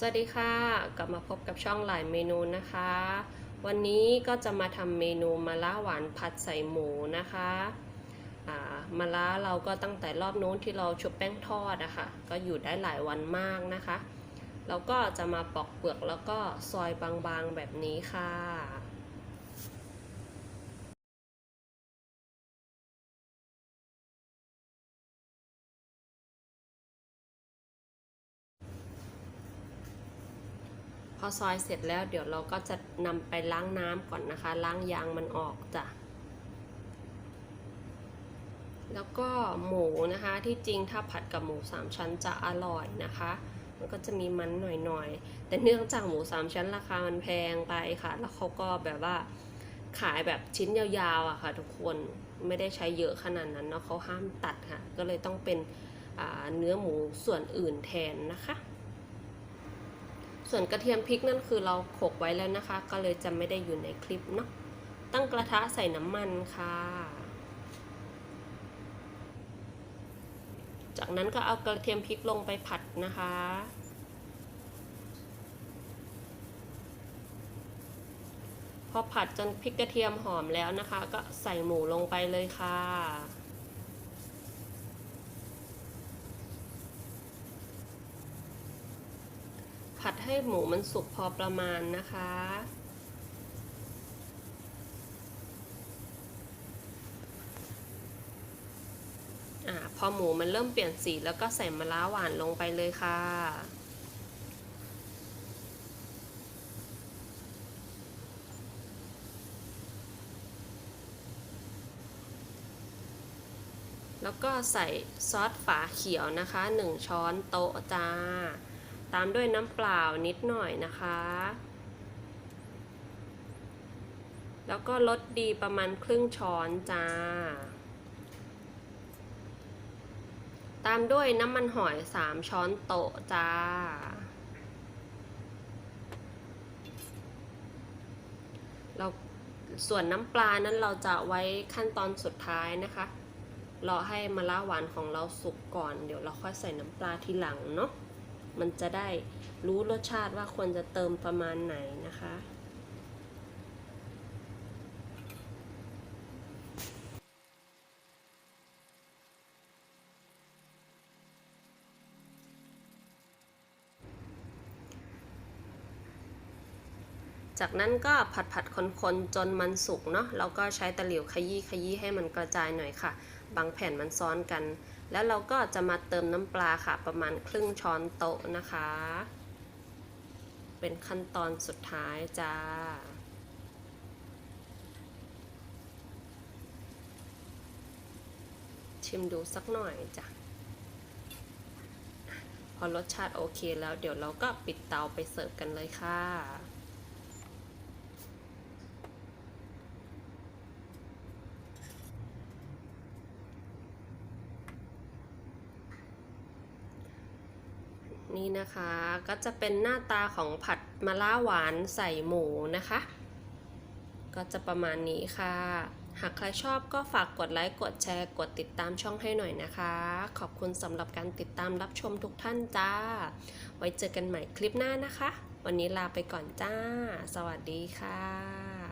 สวัสดีค่ะ กลับมาพบกับช่องหลายเมนูนะคะ วันนี้ก็จะมาทำเมนูมะระหวานผัดใส่หมูนะคะอ่ามะระเราก็ตั้งแต่รอบนู้นที่เราชุบแป้งทอดอะคะ่ะก็อยู่ได้หลายวันมากนะคะ แล้วก็จะมาปอกเปลือกแล้วก็ซอยบางๆแบบนี้ค่ะ อซอยเสร็จแล้วเดี๋ยวเราก็จะนำไปล้างน้ำก่อนนะคะ ล้างยางมันออกจ้ะแล้วก็หมูนะคะที่จริงถ้าผัดกับหมูสามชั้นจะอร่อยนะคะ มันก็จะมีมันหน่อยๆ แต่เนื่องจากหมูสามชั้นราคามันแพงไปค่ะ แล้วเขาก็แบบว่าขายแบบชิ้นยาวๆอะค่ะ ทุกคนไม่ได้ใช้เยอะขนาดนั้นเนาะเขาห้ามตัดค่ะ ก็เลยต้องเป็นเนื้อหมูส่วนอื่นแทนนะคะ ส่วนกระเทียมพริกนั่นคือเราโขกไว้แล้วนะคะ ก็เลยจะไม่ได้อยู่ในคลิปเนาะ ตั้งกระทะใส่น้ำมันค่ะ จากนั้นก็เอากระเทียมพริกลงไปผัดนะคะ พอผัดจนพริกกระเทียมหอมแล้วนะคะ ก็ใส่หมูลงไปเลยค่ะ ผัดให้หมูมันสุกพอประมาณนะคะอ่าพอหมูมันเริ่มเปลี่ยนสีแล้วก็ใส่มะระหวานลงไปเลยค่ะแล้วก็ใส่ซอสฝาเขียวนะคะ 1 ช้อนโต๊ะจ้า ตามด้วยน้ำเปล่านิดหน่อยนะคะ แล้วก็ลดดีประมาณครึ่งช้อนจ้า ตามด้วยน้ำมันหอย 3 ช้อนโต๊ะจ้า เราส่วนน้ำปลานั้นเราจะไว้ขั้นตอนสุดท้ายนะคะ รอให้มะระหวานของเราสุกก่อน เดี๋ยวเราค่อยใส่น้ำปลาทีหลังเนาะ มันจะได้รู้รสชาติว่าควรจะเติมประมาณไหนนะคะ จากนั้นก็ผัดผัดคนๆ จนมันสุกเนาะแล้วก็ใช้ตะหลิวขยี้ขยี้ให้มันกระจายหน่อยค่ะ บางแผ่นมันซ้อนกัน แล้วเราก็จะมาเติมน้ำปลาค่ะ ประมาณครึ่งช้อนโต๊ะนะคะ เป็นขั้นตอนสุดท้ายจ้าชิมดูสักหน่อยจ้ะ พอรสชาติโอเคแล้วเดี๋ยวเราก็ปิดเตาไปเสิร์ฟกันเลยค่ะ นี่นะคะ ก็จะเป็นหน้าตาของผัดมะระหวานใส่หมูนะคะ ก็จะประมาณนี้ค่ะ หากใครชอบก็ฝากกดไลค์ กดแชร์ กดติดตามช่องให้หน่อยนะคะ ขอบคุณสำหรับการติดตามรับชมทุกท่านจ้า ไว้เจอกันใหม่คลิปหน้านะคะ วันนี้ลาไปก่อนจ้า สวัสดีค่ะ